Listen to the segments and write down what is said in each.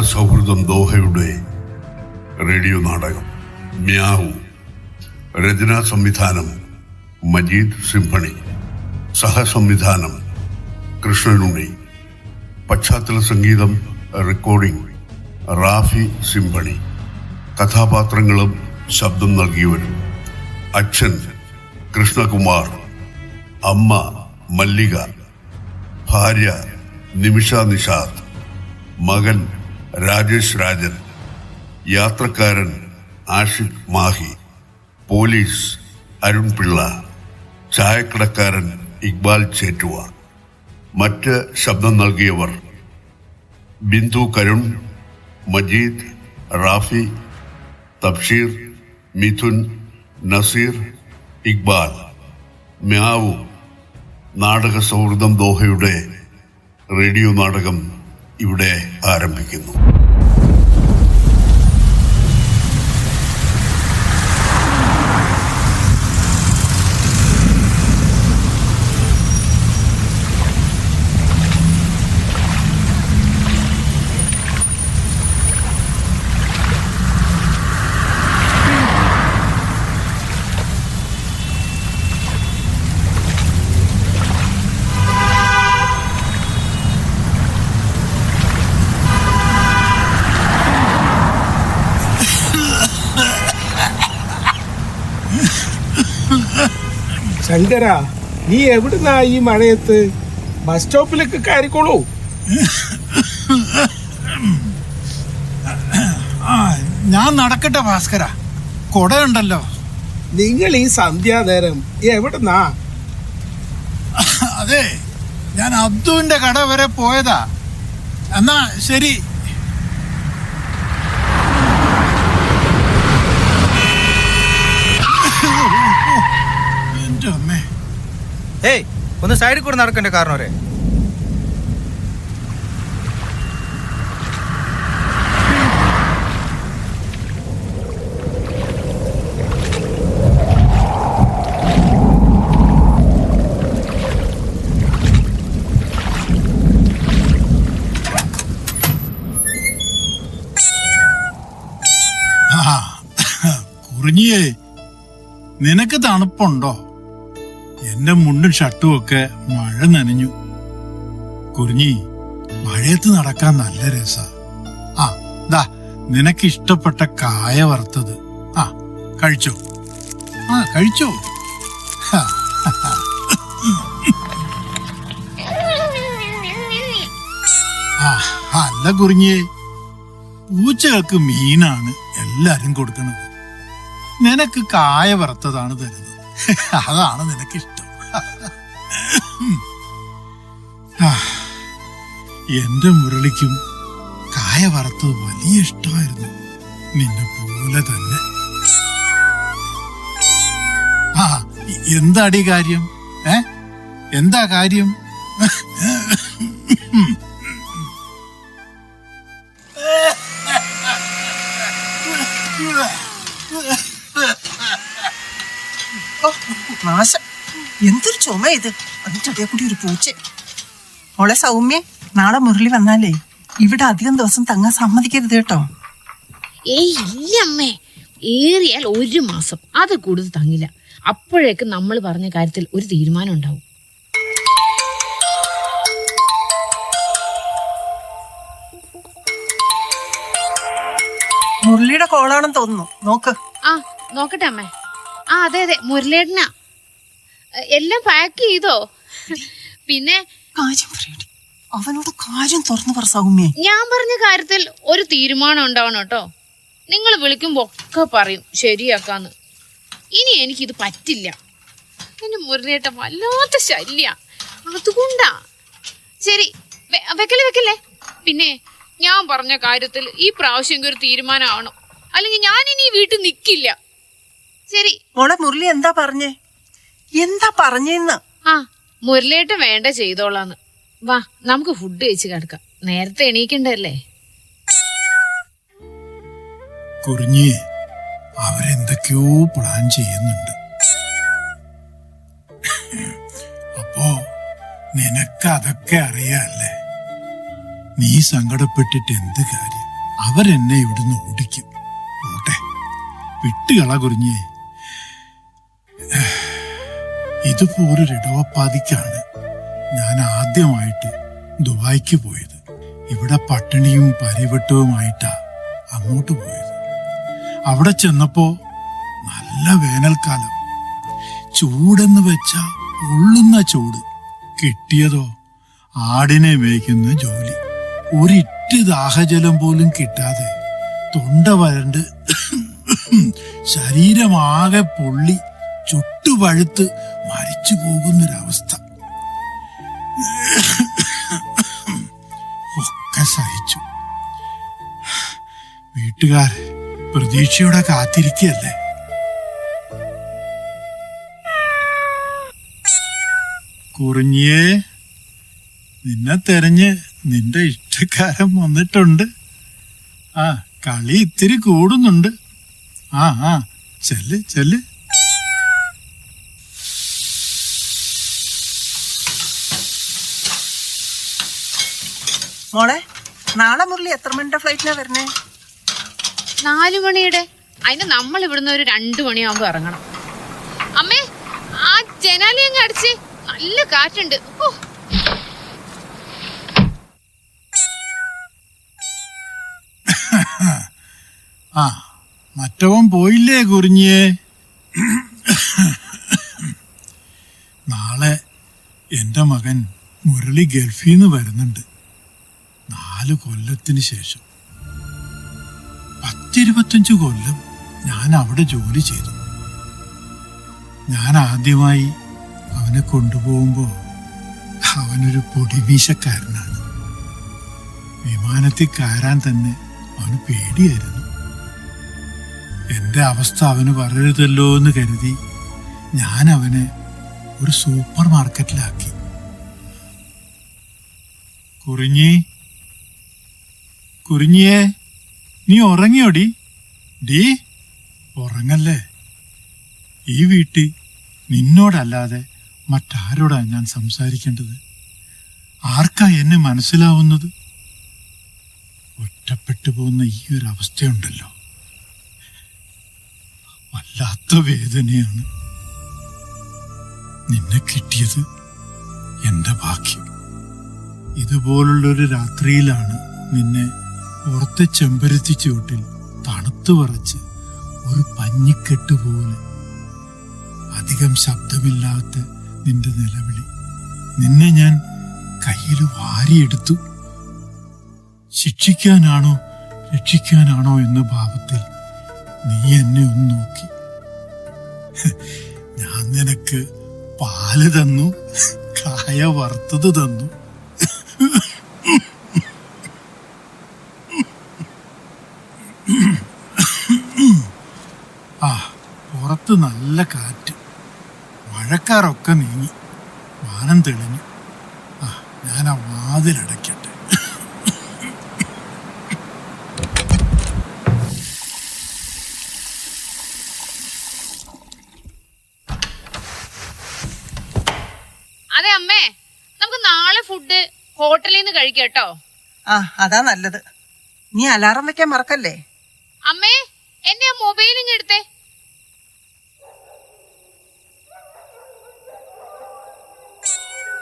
സൗഹൃദം ദോഹയുടെ റേഡിയോ നാടകം. മ്യാവു. രചനാ സംവിധാനം മജീദ് സിംഫണി സഹസംവിധാനം കൃഷ്ണനുണ്ണി. പശ്ചാത്തല സംഗീതം റെക്കോർഡിംഗ് റാഫി സിംഫണി കഥാപാത്രങ്ങളും ശബ്ദം നൽകിയവരും അച്ഛൻ കൃഷ്ണകുമാർ അമ്മ മല്ലിക ഭാര്യ നിമിഷ നിഷാദ് മകൻ രാജേഷ് രാജൻ യാത്രക്കാരൻ ആഷിഖ് മാഹി പോലീസ് അരുൺ പിള്ള ചായക്കടക്കാരൻ ഇക്ബാൽ ചേറ്റുവ. മറ്റ് ശബ്ദം നൽകിയവർ ബിന്ദു കരുൺ മജീദ് റാഫി തബ്ഷീർ മിഥുൻ നസീർ ഇക്ബാൽ. മ്യാവു നാടക സൗഹൃദം ദോഹയുടെ റേഡിയോ നാടകം. ഇവിടെ ആരംഭിക്കുന്നു. ശങ്കര നീ എവിടുന്നാ ഈ മഴയത്ത്? ബസ് സ്റ്റോപ്പിലേക്ക് കയറിക്കോളൂ. ആ ഞാൻ നടക്കട്ടെ ഭാസ്കര. കൊടയുണ്ടല്ലോ. നിങ്ങൾ ഈ സന്ധ്യാനേരം എവിടുന്നാ? അതെ ഞാൻ അബ്ദുവിന്റെ കട വരെ പോയതാ. എന്നാ ശരി എന്റെ അമ്മേ ഏയ് ഒന്ന് സൈഡിൽ കൂടെ നടക്കണ്ടേ കാരണവരെ? നിനക്ക് തണുപ്പുണ്ടോ? എന്റെ മുണ്ടും ഷർട്ടും ഒക്കെ മഴ നനഞ്ഞു. കുറിഞ്ഞി മഴയത്ത് നടക്കാൻ നല്ല രസ. ആ ദാ നിനക്ക് ഇഷ്ടപ്പെട്ട കായ വറുത്തത്. ആ കഴിച്ചോ? ആ കഴിച്ചോ? അല്ല കുറിഞ്ഞേ പൂച്ചകൾക്ക് മീനാണ് എല്ലാരും കൊടുക്കുന്നത് നിനക്ക് കായ വറുത്തതാണ് തരുന്നത്. അതാണ് നിനക്കിഷ്ടം. ആ, എന്റെ മുരളിക്കും കായ വറുത്തത് വലിയ ഇഷ്ടമായിരുന്നു. നിന്നെ പോലെ തന്നെ. ആ എന്താടി കാര്യം? ഏ? എന്താ കാര്യം? നാശം എന്തൊരു ചുമ ഇത്? അതിന്റെ അതേ കൂടി ഒരു പൂച്ച. മോളെ സൗമ്യ നാളെ മുരളി വന്നാലേ ഇവിടെ അധികം ദിവസം തങ്ങാൻ സമ്മതിക്കരുത് കേട്ടോ. ഏയ് ഇല്ല അമ്മേ. ഏറിയാൽ ഒരു മാസം അത് കൂടുതൽ തങ്ങില്ല. അപ്പോഴേക്ക് നമ്മൾ പറഞ്ഞ കാര്യത്തിൽ ഒരു തീരുമാനം ഉണ്ടാവും. മുരളിയുടെ കോളാണെന്ന് തോന്നുന്നു. നോക്ക്. ആ നോക്കട്ടെ അമ്മേ. ആ അതെ അതെ. മുരളേട്ടനാ എ- എല്ലാം പാക്ക് ചെയ്തോ? പിന്നെ കാര്യം പറയടി. അവനോട് കാര്യം തുറന്നു പറ സൗമ്യ. ഞാൻ പറഞ്ഞ കാര്യത്തിൽ ഒരു തീരുമാനം ഉണ്ടാവണം കേട്ടോ. നിങ്ങൾ വിളിക്കുമ്പോ ഒക്കെ പറയും ശരിയാക്കാന്ന്. ഇനി എനിക്കിത് പറ്റില്ല. എന്റെ മുരളിയേട്ട വല്ലാത്ത ശല്യ. അതുകൊണ്ടാ. ശരി വെക്കല്ലേ വെക്കല്ലേ? പിന്നെ ഞാൻ പറഞ്ഞ കാര്യത്തിൽ ഈ പ്രാവശ്യം ഒരു തീരുമാനമാവണം. അല്ലെങ്കിൽ ഞാൻ ഇനി വീട്ടിൽ നിൽക്കില്ല ശരി. മോളെ മുരളി എന്താ പറഞ്ഞേ? എന്താ പറഞ്ഞെന്ന്? ആ മുരളിയേട്ടൻ വേണ്ട ചെയ്തോളാന്ന്. വാ നമുക്ക് ഫുഡ് കഴിച്ച് കിടക്കാം. നേരത്തെ എണീക്കണ്ടല്ലേ? കുറിഞ്ഞി അവരെന്തൊക്കെയോ പ്ലാൻ ചെയ്യുന്നുണ്ട്. അപ്പോ നിനക്ക് അതൊക്കെ അറിയാല്ലേ? നീ സങ്കടപ്പെട്ടിട്ട് എന്ത് കാര്യം? അവരെന്നെ ഇവിടുന്ന് ഓടിക്കും. ഓട്ടെ വിട്ടുകള കുറിഞ്ഞേ ഇതുപോലൊരു ഇടവപ്പാതിക്കാണ് ഞാൻ ആദ്യമായിട്ട് ദുബായിക്ക് പോയത്. ഇവിടെ പട്ടിണിയും പരിവട്ടവുമായിട്ടാ അങ്ങോട്ട് പോയത്. അവിടെ ചെന്നപ്പോ നല്ല വേനൽക്കാലം. ചൂടെന്ന് വെച്ച ഉള്ളുന്ന ചൂട്. കിട്ടിയതോ ആടിനെ മേയ്ക്കുന്ന ജോലി. ഒരിറ്റ് ദാഹജലം പോലും കിട്ടാതെ തൊണ്ട വരണ്ട് ശരീരമാകെ പൊള്ളി ചുട്ടുപഴുത്ത് മരിച്ചു പോകുന്നൊരവസ്ഥ. ഒക്കെ സഹിച്ചു. വീട്ടുകാർ പ്രതീക്ഷയോടെ കാത്തിരിക്കല്ലേ കുറിഞ്ഞിയേ നിന്നെ തെരഞ്ഞ് നിന്റെ ഇഷ്ടക്കാരൻ വന്നിട്ടുണ്ട്. ആ കളി ഇത്തിരി കൂടുന്നുണ്ട്. ആ ആ ചെല്ല് ചെല്ല്. മോളെ നാളെ മുരളി എത്ര മണിന്റെ ഫ്ലൈറ്റിനാ വരണേ? നാലു മണിയുടെ. അതിന് നമ്മൾ ഇവിടുന്ന് ഒരു രണ്ടു മണിയാകുമ്പോ ഇറങ്ങണം. അമ്മേ ആ ജനാലി അങ്ങ് അടിച്ച്. നല്ല കാറ്റുണ്ട്. ഓ. ആ മറ്റവൻ പോയില്ലേ കുറിഞ്ഞിയേ? നാളെ എന്റെ മകൻ മുരളി ഗൾഫിൽ നിന്ന് വരുന്നുണ്ട്. നാല് കൊല്ലത്തിന് ശേഷം. പത്തിരുപത്തഞ്ച് കൊല്ലം ഞാൻ അവിടെ ജോലി ചെയ്തു. ഞാൻ ആദ്യമായി അവനെ കൊണ്ടുപോകുമ്പോൾ അവനൊരു പൊടിമീശക്കാരനാണ്. വിമാനത്തിൽ കയറാൻ തന്നെ അവന് പേടിയായിരുന്നു. എന്റെ അവസ്ഥ അവന് പറയരുതല്ലോ എന്ന് കരുതി ഞാൻ അവനെ ഒരു സൂപ്പർ മാർക്കറ്റിലാക്കി കുറിഞ്ഞി കുറിഞ്ഞിയേ നീ ഉറങ്ങിയോടി? ഡീ ഉറങ്ങല്ലേ? ഈ വീട്ടിൽ നിന്നോടല്ലാതെ മറ്റാരോടാ ഞാൻ സംസാരിക്കേണ്ടത്? ആർക്കാ എന്നെ മനസ്സിലാവുന്നത്? ഒറ്റപ്പെട്ടു പോകുന്ന ഈ ഒരു അവസ്ഥയുണ്ടല്ലോ. വല്ലാത്ത വേദനയാണ്. നിന്നെ കിട്ടിയത് എന്റെ ഭാഗ്യം. ഇതുപോലുള്ളൊരു രാത്രിയിലാണ് നിന്നെ പുറത്തെ ചെമ്പരത്തി ചുവട്ടിൽ തണുത്തു വറച്ച് ഒരു പഞ്ഞിക്കെട്ട് പോലെ. അധികം ശബ്ദമില്ലാത്ത നിന്റെ നിലവിളി. നിന്നെ ഞാൻ കയ്യിൽ വാരിയെടുത്തു. ശിക്ഷിക്കാനാണോ രക്ഷിക്കാനാണോ എന്ന ഭാവത്തിൽ നീ എന്നെ ഒന്ന് നോക്കി. ഞാൻ നിനക്ക് പാൽ തന്നു കായ വറുത്തത് തന്നു ആ പുറത്ത് നല്ല കാറ്റ്. മഴക്കാരൊക്കെ നീങ്ങി. വാനം തെളിഞ്ഞു. ആ ഞാൻ ആ വാതിലടയ്ക്കട്ടെ അതെ അമ്മേ. നമുക്ക് നാളെ ഫുഡ് ഹോട്ടലിൽ നിന്ന് കഴിക്കാം കേട്ടോ. ആ അതാ നല്ലത്. നീ അലാറം വെക്കാൻ മറക്കല്ലേ? അമ്മേ എന്നെ ആ മൊബൈൽ ഇങ്ങ് എടുത്തേ.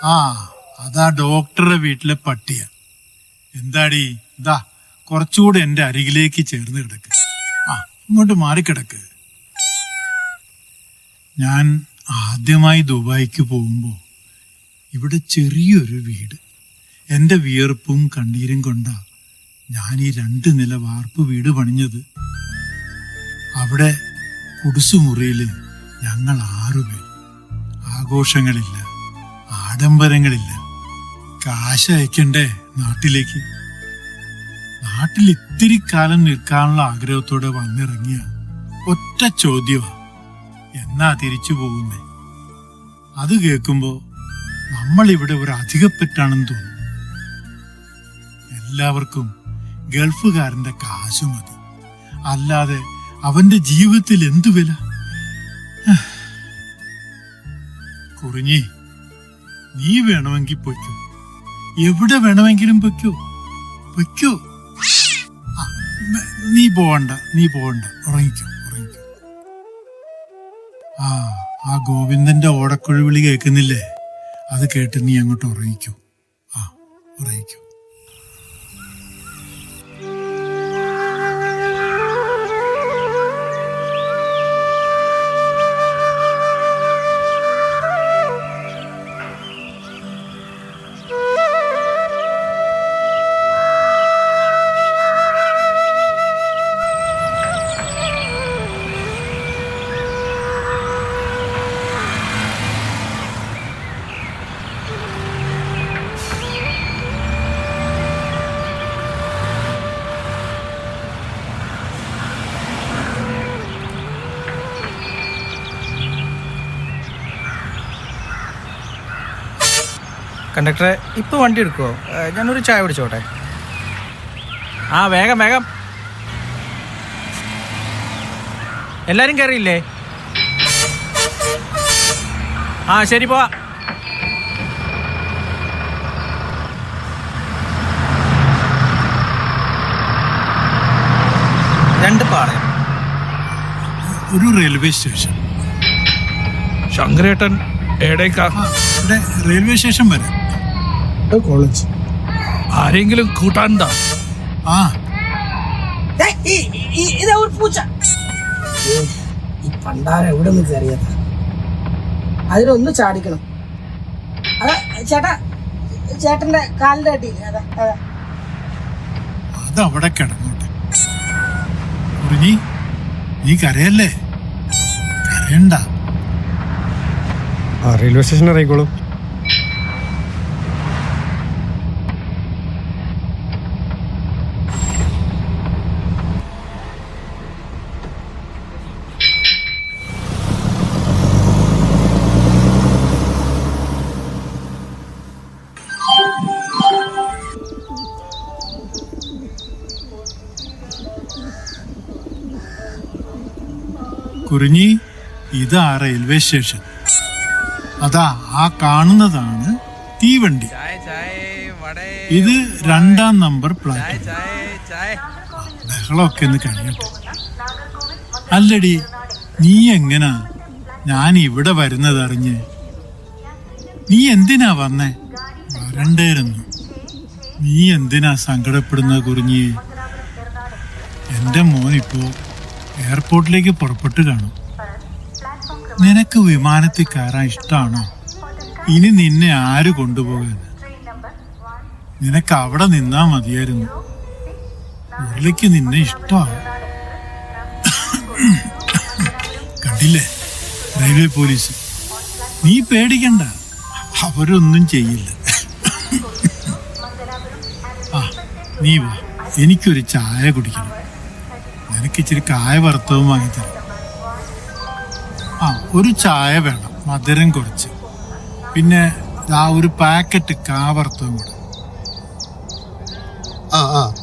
ആ അതാ ഡോക്ടറുടെ വീട്ടിലെ പട്ടിയ. എന്താടി? ഇതാ കുറച്ചുകൂടെ എന്റെ അരികിലേക്ക് ചേർന്ന് കിടക്ക്. ആ ഇങ്ങോട്ട് മാറിക്കിടക്ക്. ഞാൻ ആദ്യമായി ദുബായിക്ക് പോകുമ്പോൾ ഇവിടെ ചെറിയൊരു വീട്. എന്റെ വിയർപ്പും കണ്ണീരും കൊണ്ടാ ഞാൻ ഈ രണ്ട് നില വാർപ്പ് വീട് പണിഞ്ഞത്. അവിടെ കുടിസുമുറിയിൽ ഞങ്ങൾ ആറുപേർ. ആഘോഷങ്ങളില്ല. ആഡംബരങ്ങളില്ല. കാശ് അയക്കണ്ടേ നാട്ടിലേക്ക്? നാട്ടിൽ ഇത്തിരി കാലം നിൽക്കാനുള്ള ആഗ്രഹത്തോടെ വന്നിറങ്ങിയ ഒറ്റ ചോദ്യമാ എന്നാ തിരിച്ചു പോകുന്നേ? അത് കേൾക്കുമ്പോ നമ്മൾ ഇവിടെ ഒരു അധികപ്പെട്ടാണെന്ന് തോന്നുന്നു എല്ലാവർക്കും ഗൾഫുകാരന്റെ കാശു മതി അല്ലാതെ അവന്റെ ജീവിതത്തിൽ എന്തു വില? കുറിഞ്ഞി നീ വേണമെങ്കിൽ പൊയ്ക്കോ. എവിടെ വേണമെങ്കിലും പൊയ്ക്കോ. പൊയ്ക്കോ. നീ പോവണ്ട നീ പോവണ്ട. ഉറങ്ങിക്കോ ഉറങ്ങിക്കോ. ആ ആ ഗോവിന്ദന്റെ ഓടക്കുഴി വിളി കേൾക്കുന്നില്ലേ? അത് കേട്ട് നീ അങ്ങോട്ട് ഉറങ്ങിക്കോ. കണ്ടക്ടറെ ഇപ്പൊ വണ്ടി എടുക്കുമോ ഞാനൊരു ചായ പിടിച്ചോട്ടെ ആ വേഗം വേഗം. എല്ലാരും കയറിയില്ലേ ആ ശരി പോവാ. രണ്ട് പാളയം. ഒരു റെയിൽവേ സ്റ്റേഷൻ. ശങ്കരേട്ടൻ ഇവിടെ റെയിൽവേ സ്റ്റേഷൻ വരെ. കോളേജ് ആരെങ്കിലും കൂട്ടാണ്ടാ ആ. ഇതാ ഒരു പൂച്ച. ഈ പണ്ടാര എവിടെ നിന്ന് കയറിയത്? അതിലൊന്ന് ചാടിക്കണം. അതാ ചേട്ടാ ചേട്ടന്റെ കാലിന്റെ അടി അതാ അതാ. അത് അവിടെ കിടന്നോട്ടെ. കുറിഞ്ഞി നീ കരയല്ലേ? കരയണ്ട. ആ റെയിൽവേ സ്റ്റേഷൻ ഇറങ്ങിക്കോളൂ. കുറിഞ്ഞി ഇതാ റെയിൽവേ സ്റ്റേഷൻ. അതാ ആ കാണുന്നതാണ് തീവണ്ടി. ഇത് രണ്ടാം നമ്പർ ബഹളമൊക്കെ ഒന്ന് കഴിയട്ടെ. അല്ലടി നീ എങ്ങനാ? ഞാൻ ഇവിടെ വരുന്നത് അറിഞ്ഞ് നീ എന്തിനാ വന്നേ? വരണ്ടായിരുന്നു നീ എന്തിനാ സങ്കടപ്പെടുന്ന കുറിഞ്ഞി? എന്റെ മോൻ ഇപ്പോ എയർപോർട്ടിലേക്ക് പുറപ്പെട്ടു കാണും. നിനക്ക് വിമാനത്തിൽ കയറാൻ ഇഷ്ടമാണോ ഇനി നിന്നെ ആര് കൊണ്ടുപോകാൻ? നിനക്ക് അവിടെ നിന്നാ മതിയായിരുന്നു. ഉള്ളിക്ക് നിന്നെ ഇഷ്ടമാണ്. കണ്ടില്ലേ? Railway police. നീ പേടിക്കണ്ട. അവരൊന്നും ചെയ്യില്ല. ആ നീ വാ. എനിക്കൊരു ചായ കുടിക്കണം. നിനക്ക് ഇച്ചിരി കായ വറുത്തതും വാങ്ങിത്തരാം. ആ ഒരു ചായ വേണം മധുരം കുറച്ച്. പിന്നെ ആ ഒരു പാക്കറ്റ് കാ വറുത്തതും കൂടെ. ആ ആ.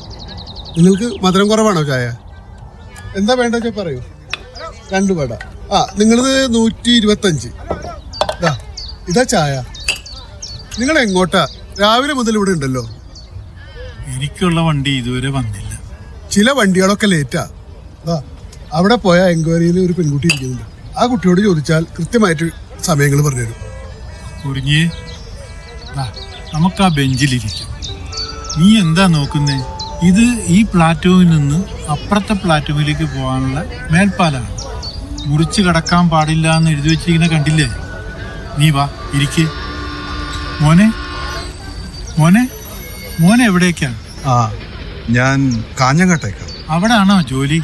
നിങ്ങൾക്ക് മധുരം കുറവാണോ ചായ? എന്താ വേണ്ട വെച്ചാൽ പറയൂ. രണ്ട് വട. ആ നിങ്ങളത് നൂറ്റി ഇരുപത്തഞ്ച് ഇതാ ചായ. നിങ്ങൾ എങ്ങോട്ടാ? രാവിലെ മുതൽ ഇവിടെ ഉണ്ടല്ലോ. എനിക്കുള്ള വണ്ടി ഇതുവരെ വന്നില്ല. ചില വണ്ടികളൊക്കെ ലേറ്റാ. അവിടെ പോയ എൻക്വയറിയിൽ ഒരു പെൺകുട്ടി ഇരിക്കുന്നുണ്ട്. ആ കുട്ടിയോട് ചോദിച്ചാൽ കൃത്യമായിട്ട് സമയങ്ങൾ പറഞ്ഞുതരും. കുറിഞ്ഞേ നമുക്ക് ആ ബെഞ്ചിലിരിക്കാം. നീ എന്താ നോക്കുന്നേ? ഇത് ഈ പ്ലാറ്റോമിൽ നിന്ന് അപ്പുറത്തെ പ്ലാറ്റോമിലേക്ക് പോകാനുള്ള മേൽപ്പാലാണ്. മുറിച്ച് കടക്കാൻ പാടില്ല എന്ന് എഴുതി വെച്ചിരിക്കുന്ന കണ്ടില്ലേ? നീ വാ ഇരിക്ക്. മോനെ മോനെ മോനെ എവിടേക്കാണ് ആ ഞാൻ കാഞ്ഞങ്ങാട്ടേക്കാണ് അവിടെ ആണോ ജോലി?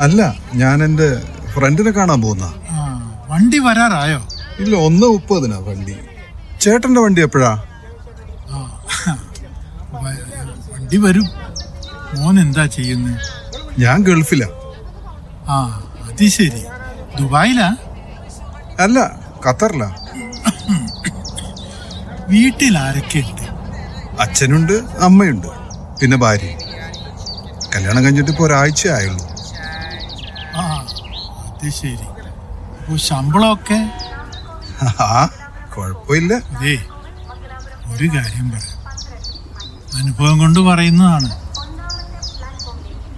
അല്ല ഞാൻ എന്റെ ഫ്രണ്ടിനെ കാണാൻ പോകുന്ന. ആ വണ്ടി വരാറായോ? ഇല്ല ഒന്ന് മുപ്പതിനാ വണ്ടി. ചേട്ടന്റെ വണ്ടി എപ്പോഴാ? ആ വ- വണ്ടി വരും. മോൻ എന്താ ചെയ്യുന്നത് ഞാൻ ഗൾഫിലാ. ആ അത് ശരി. ദുബായിലാ? അല്ല ഖത്തറിലാ. വീട്ടിൽ ആരൊക്കെയുണ്ട് അച്ഛനുണ്ട് അമ്മയുണ്ട് പിന്നെ ഭാര്യ. കല്യാണം കഴിഞ്ഞിട്ട് ഇപ്പൊ ഒരാഴ്ച ആയുള്ളൂ അത് ശരി ശമ്പളമൊക്കെ? ആ കുഴപ്പമില്ല. അതേ ഒരു കാര്യം പറയാം. അനുഭവം കൊണ്ട് പറയുന്നതാണ്.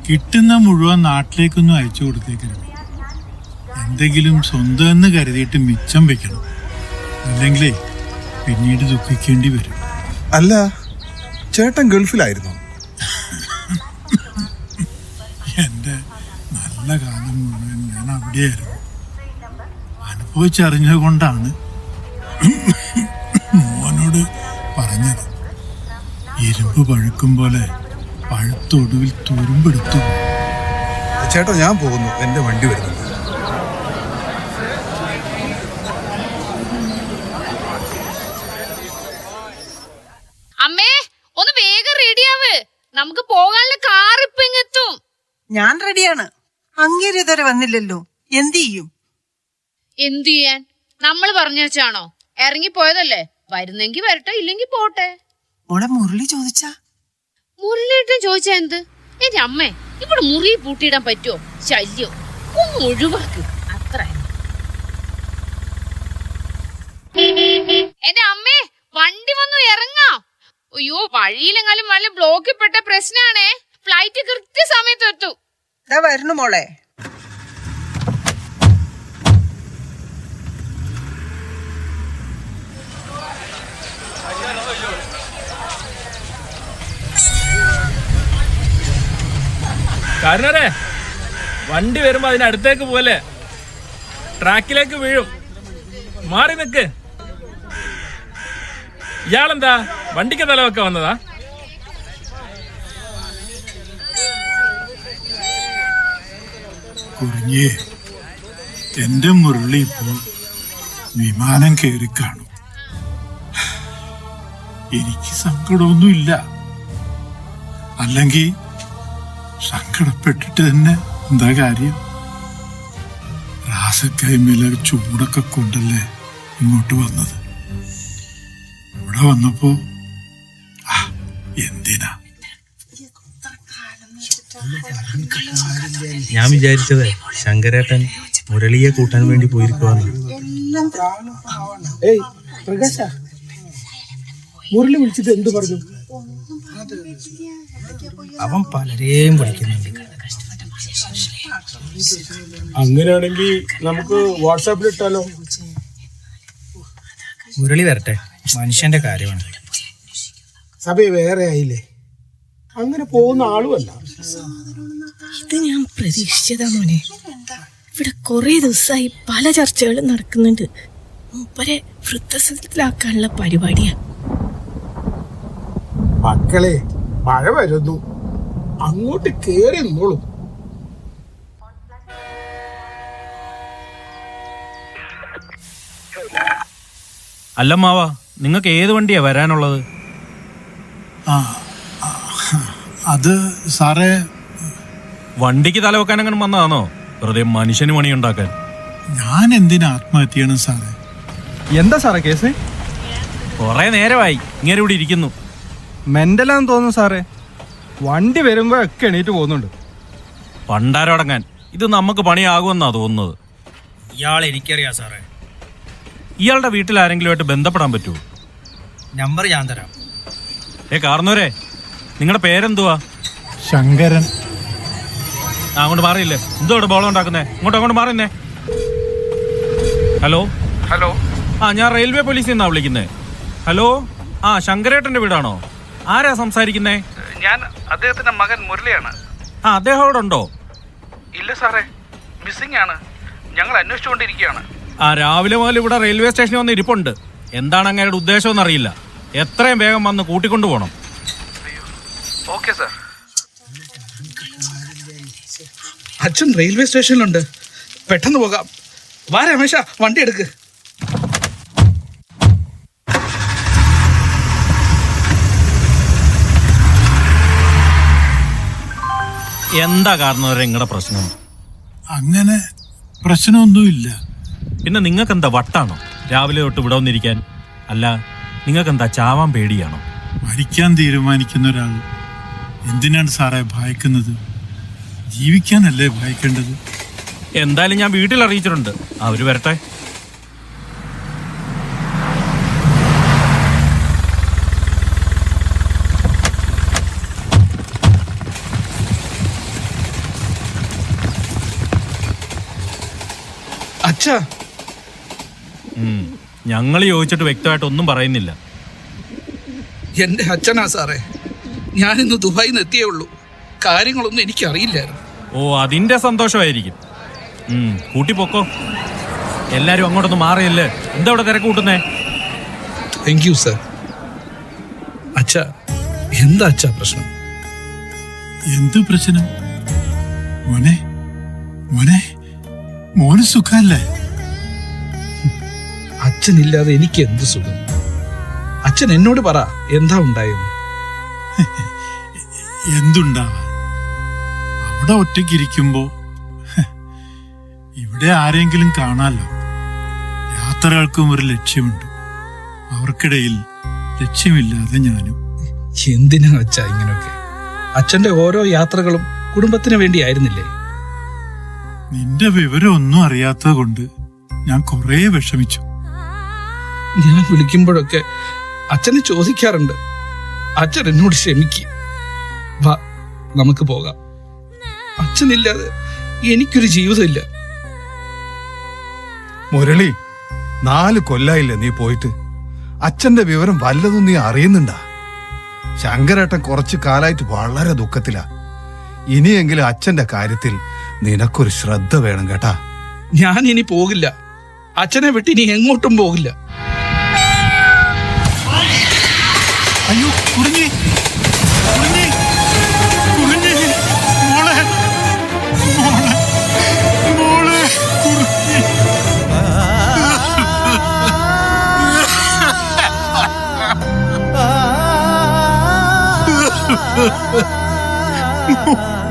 കിട്ടുന്ന മുഴുവൻ നാട്ടിലേക്കൊന്നും അയച്ചു കൊടുത്തേക്കരുത്. എന്തെങ്കിലും സ്വന്തം എന്ന് കരുതിയിട്ട് മിച്ചം വെക്കണം. അല്ലെങ്കിലേ പിന്നീട് ദുഃഖിക്കേണ്ടി വരും. അല്ല ചേട്ടൻ ഗൾഫിലായിരുന്നു? എന്റെ നല്ല കാലം മുഴുവൻ അവിടെയായിരുന്നു അനുഭവിച്ചറിഞ്ഞത് കൊണ്ടാണ് മോനോട് പറഞ്ഞത്. ഇരുമ്പ് പഴുക്കും പോലെ പഴുത്തൊടുവിൽ തുരുമ്പെടുത്തു. ചേട്ടോ ഞാൻ പോകുന്നു. എന്റെ വണ്ടി വരുന്നുണ്ട് അമ്മേ ഒന്ന് വേഗം റെഡിയാവ് നമുക്ക് പോകാനുള്ള കാർ ഇപ്പൊ ഇങ്ങെത്തും ഞാൻ റെഡിയാണ് അങ്ങേര് ഇതുവരെ വന്നില്ലല്ലോ. എന്തു ചെയ്യും? എന്തു ചെയ്യാൻ? നമ്മൾ പറഞ്ഞു വെച്ചാണോ? ഇറങ്ങിപ്പോയതല്ലേ? വരുന്നെങ്കി വരട്ടെ ഇല്ലെങ്കി പോട്ടെ. മോളെ മുരളി ചോദിച്ചാ? മുരളിയേട്ടൻ ചോദിച്ചാ എന്ത്? എന്റെ അമ്മേ ഇവിടെ മുറി പൂട്ടിയിടാൻ പറ്റുമോ ശല്യോ? ഒന്ന് ഒഴിവാക്ക്. അത്ര. എന്റെ അമ്മേ വണ്ടി വന്നു ഇറങ്ങാം. അയ്യോ വഴിയിലെങ്ങാലും വല്ല ബ്ലോക്കിൽ പെട്ട പ്രശ്നാണേ. ഫ്ലൈറ്റ് കൃത്യസമയത്ത് എത്തും. വരുന്നു മോളെ. കാരണരെ വണ്ടി വരുമ്പോ അതിനടുത്തേക്ക് പോലെ. ട്രാക്കിലേക്ക് വീഴും. മാറി നിക്ക്. ഇയാളെന്താ? വണ്ടിക്ക് തലവൊക്കെ വന്നതാ? കുറിഞ്ഞേ എന്റെ മുരളി ഇപ്പോ വിമാനം കയറി കാണും. എനിക്ക് സങ്കടമൊന്നുമില്ല. അല്ലെങ്കിൽ സങ്കടപ്പെട്ടിട്ട് തന്നെ എന്താ കാര്യം? രാസക്കൈമേലെ ചൂടൊക്കെ കൊണ്ടല്ലേ ഇങ്ങോട്ട് വന്നത്? ഇവിടെ വന്നപ്പോ എന്തിനാ? ഞാൻ വിചാരിച്ചത് ശങ്കരേട്ടൻ മുരളിയെ കൂട്ടാൻ വേണ്ടി പോയിരിക്കുവാന്ന്. പ്രകാശ. മുരളി വിളിച്ചിട്ട് എന്തു പറഞ്ഞു? അവൻ പലരെയും വിളിക്കുന്നുണ്ട് അങ്ങനെയാണെങ്കിൽ നമുക്ക് വാട്സാപ്പിൽ ഇട്ടാലോ? മുരളി വരട്ടെ. മനുഷ്യന്റെ കാര്യമാണ്. സഭ വേറെ ആയില്ലേ? അങ്ങനെ പോകുന്ന ആളുമല്ല. ഇത് ഞാൻ പ്രതീക്ഷിച്ചതാ മോനെ. ഇവിടെ കൊറേ ദിവസമായി പല ചർച്ചകളും നടക്കുന്നുണ്ട്. മൂപ്പരെ വൃദ്ധസദനത്തിലാക്കാനുള്ള പരിപാടിയാ. മക്കളെ മഴ വരുന്നു. അങ്ങോട്ട് കേറി നിന്നോളും. അല്ല മാവ നിങ്ങൾക്ക് ഏത് വണ്ടിയാ വരാനുള്ളത്? ആ അത് സാറേ വണ്ടിക്ക് തലവെക്കാൻ അങ്ങനെ വന്നതാണോ? വെറുതെ മനുഷ്യന് പണിയുണ്ടാക്കാൻ. ഞാൻ എന്തിനാ ആത്മഹത്യ ചെയ്യണം സാറേ? എന്താ സാറേ കേസ്? കൊറേ നേരമായി ഇങ്ങനെ ഇവിടെ ഇരിക്കുന്നു. മെന്റലാന്ന് തോന്നുന്നു സാറേ. വണ്ടി വരുമ്പോഴൊക്കെ എണീറ്റ് പോകുന്നുണ്ട്. പണ്ടാരടങ്ങാൻ. ഇത് നമുക്ക് പണിയാകുമെന്നാ തോന്നുന്നത്. ഇയാൾ എനിക്കറിയാം സാറേ. ഇയാളുടെ വീട്ടിൽ ആരെങ്കിലുമായിട്ട് ബന്ധപ്പെടാൻ പറ്റുമോ നമ്പർ ഞാൻ തരാം. ഏ കാർന്നോരെ നിങ്ങളുടെ പേരെന്തുവാ? ശങ്കരൻ. ആ അങ്ങോട്ട് മാറിയില്ലേ? എന്തോ ഇവിടെ ബോളം ഉണ്ടാക്കുന്നേ? ഇങ്ങോട്ട് അങ്ങോട്ട് മാറിന്നേ. ഹലോ? ഹലോ. ആ ഞാൻ റെയിൽവേ പോലീസിൽ നിന്നാണ് വിളിക്കുന്നത് ഹലോ? ആ ശങ്കരേട്ടന്റെ വീടാണോ? ആരാ സംസാരിക്കുന്നേ? ഞാൻ അദ്ദേഹത്തിന്റെ മകൻ മുരളിയാണ്. ആ അദ്ദേഹം അവിടെ ഉണ്ടോ? ഇല്ല സാറേ മിസ്സിംഗ് ആണ്. ഞങ്ങൾ അന്വേഷിച്ചുകൊണ്ടിരിക്കുകയാണ്. ആ രാവിലെ മുതൽ ഇവിടെ റെയിൽവേ സ്റ്റേഷനിൽ വന്ന് ഇരിപ്പുണ്ട്. എന്താണ് അങ്ങയുടെ ഉദ്ദേശം എന്നറിയില്ല എത്രയും വേഗം വന്ന് കൂട്ടിക്കൊണ്ടു പോകണം ഓക്കെ സാർ. അച്ഛൻ റെയിൽവേ സ്റ്റേഷനിലുണ്ട്. പെട്ടെന്ന് പോകാം. വാ രമേശ വണ്ടി എടുക്ക്. എന്താ കാരണം നിങ്ങളുടെ പ്രശ്നം? അങ്ങനെ പ്രശ്നമൊന്നുമില്ല. പിന്നെ നിങ്ങൾക്ക് എന്താ വട്ടാണോ? രാവിലെ തൊട്ട് ഇവിടെ വന്നിരിക്കാൻ? അല്ല നിങ്ങൾക്ക് എന്താ ചാവാൻ പേടിയാണോ? മരിക്കാൻ തീരുമാനിക്കുന്ന ഒരാൾ എന്തിനാണ് സാറേ ഭയക്കുന്നത്? ജീവിക്കാനല്ലേ ഭയക്കേണ്ടത്? എന്തായാലും ഞാൻ വീട്ടിൽ അറിയിച്ചിട്ടുണ്ട്. അവർ വരട്ടെ. ഞങ്ങൾ ചോദിച്ചിട്ട് വ്യക്തമായിട്ട് ഒന്നും പറയുന്നില്ല. എന്റെ അച്ഛനാ സാറേ. ഞാൻ ദുബായിൽ നിന്ന് എത്തിയേ ഉള്ളൂ. കാര്യങ്ങളൊന്നും എനിക്ക് എനിക്കറിയില്ലായിരുന്നു. ഓ അതിന്റെ സന്തോഷമായിരിക്കും. ഉം, കൂട്ടി പൊക്കോ എല്ലാരും അങ്ങോട്ടൊന്ന് മാറിയല്ലേ? എന്താ അവിടെ തിരക്ക് കൂട്ടുന്നേ? താങ്ക് യു സർ അച്ഛ എന്താ അച്ഛ പ്രശ്നം? എന്ത് പ്രശ്നം? മോനെ മോനെ മോന് സുഖല്ലേ? അച്ഛനില്ലാതെ എനിക്ക് എന്ത് സുഖം? അച്ഛൻ എന്നോട് പറ എന്താ ഉണ്ടായെന്ന്. എന്തുണ്ടാവാ അവിടെ ഒറ്റയ്ക്കിരിക്കുമ്പോ ഇവിടെ ആരെങ്കിലും കാണാലോ? യാത്രകൾക്കും ഒരു ലക്ഷ്യമുണ്ട്. അവർക്കിടയിൽ ലക്ഷ്യമില്ലാതെ ഞാനും. എന്തിനാ അച്ഛ ഇങ്ങനൊക്കെ? അച്ഛന്റെ ഓരോ യാത്രകളും കുടുംബത്തിന് വേണ്ടിയായിരുന്നില്ലേ നിന്റെ വിവരം ഒന്നും അറിയാത്തത് കൊണ്ട് ഞാൻ കുറേ വിഷമിച്ചു. ഞാൻ വിളിക്കുമ്പോഴൊക്കെ അച്ഛനെ ചോദിക്കാറുണ്ട്. അച്ഛൻ എന്നോട് ക്ഷമിക്ക്. വാ നമുക്ക് പോകാം. അച്ഛനില്ലാതെ എനിക്കൊരു ജീവിതമില്ല. മുരളി നാല് കൊല്ലായില്ലേ നീ പോയിട്ട്? അച്ഛന്റെ വിവരം വല്ലതും നീ അറിയുന്നുണ്ടാ? ശങ്കരേട്ടൻ കുറച്ചു കാലായിട്ട് വളരെ ദുഃഖത്തിലാ. ഇനിയെങ്കിലും അച്ഛന്റെ കാര്യത്തിൽ നിനക്കൊരു ശ്രദ്ധ വേണം കേട്ടാ. ഞാൻ ഇനി പോകില്ല. അച്ഛനെ വിട്ട് ഇനി എങ്ങോട്ടും പോകില്ല. കുടുങ്ങി. കുടുങ്ങി. കുടുങ്ങി. മോളെ. മോളെ. മോളെ. കുടുങ്ങി. Oh